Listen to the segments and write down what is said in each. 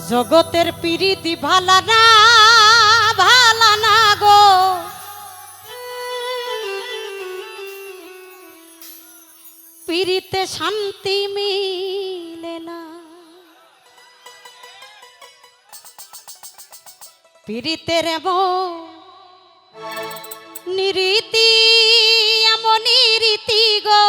জগতের পিরিতি ভালা না ভালা না গো। পিরিতে শান্তি মিলে না। পিরিতের নিরীতি, এমন রীতি গো।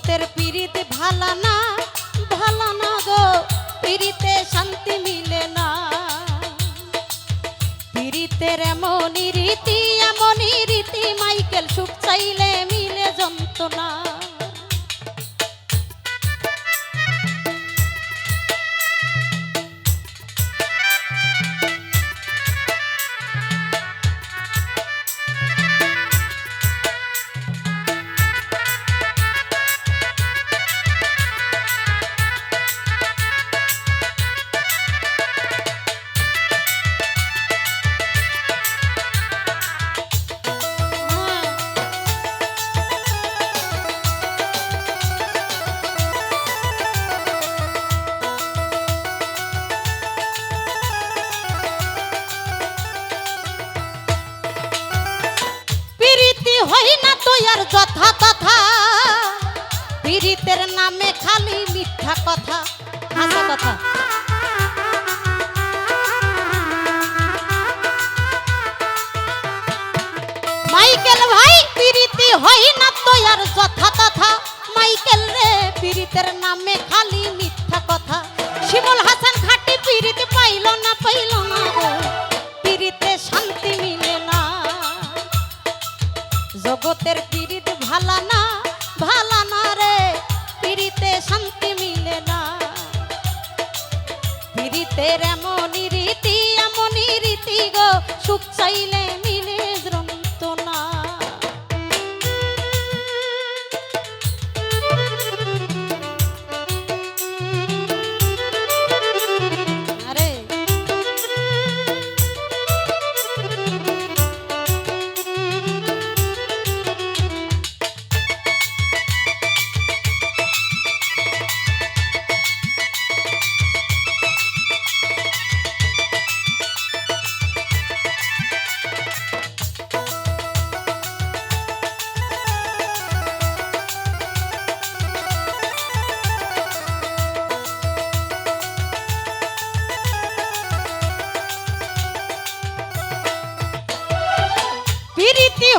জগতের পিরিত ভালা না ভালা না গো পিরিতে শান্তি মিলে না। পিরিতের এমনই রীতি এমনই রীতি, মাইকেল সুখ চাইলে মিলে যন্ত্রণা। পিরিতের নামে খালি মিথ্যা কথা। হাসা কথা মাইকেল ভাই, পিরিতি হই না তো আর যথা পিরিতের এমনই রীতি এমনই রীতি গো। সুখ চাইলে মিলে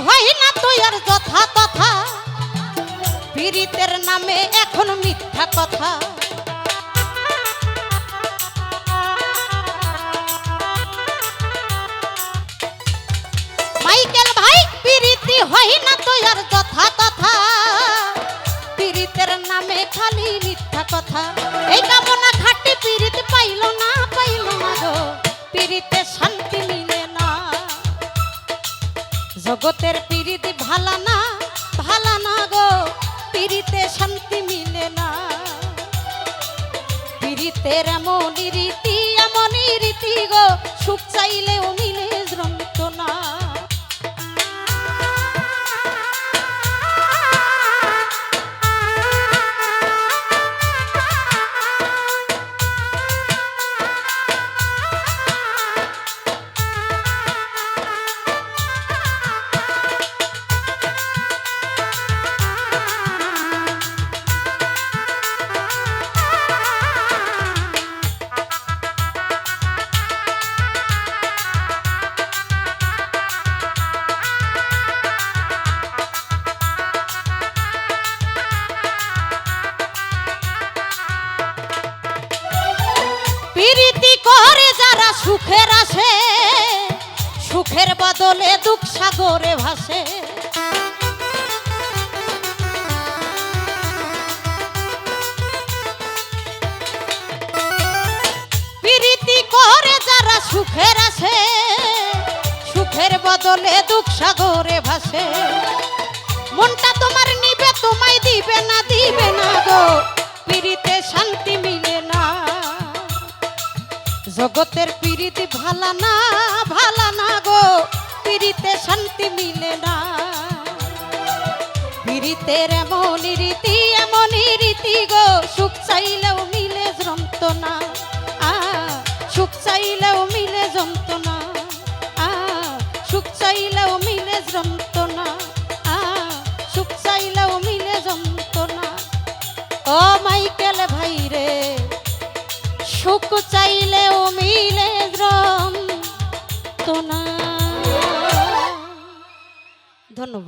হয় না তো আর যথা তথা। পিরিতের নামে এখন মিথ্যা কথা। মাইকেল ভাই, পিরিতি হয় না তো আর যথা তথা। পিরিতের নামে খালি মিথ্যা কথা। এই কামনা শান্তি মিলে না। পিরিতের এমন রীতি এমন রীতি গো সুখ চাইলেও মিলে সুখের আসে, সুখের বদলে দুঃখ সাগরে ভাসে। প্রীতি করে যারা সুখের আসে, সুখের বদলে দুঃখ সাগরে ভাসে। মনটা তোমার নিবে, তোমায় দিবে না দিবে না গো। পিড়িতে শান্তি মিলে না। জগতের পিড়িতি ভালা না ভালা না গো। পিড়িতে শান্তি মিলে না। পিড়িতের এমন রীতি এমন রীতি গো। সুখ চাইলেও মিলে যন্ত্রণা। আ, সুখ চাইলেও মিলে যন্ত্রণা। আ, সুখ চাইলেও মিলে যন্ত্রণা। আ, সুখ চাইলেও মিলে যন্ত্রণা। ও মাইকেল ভাই রে, সুখ চাইলেও ধন্যবাদ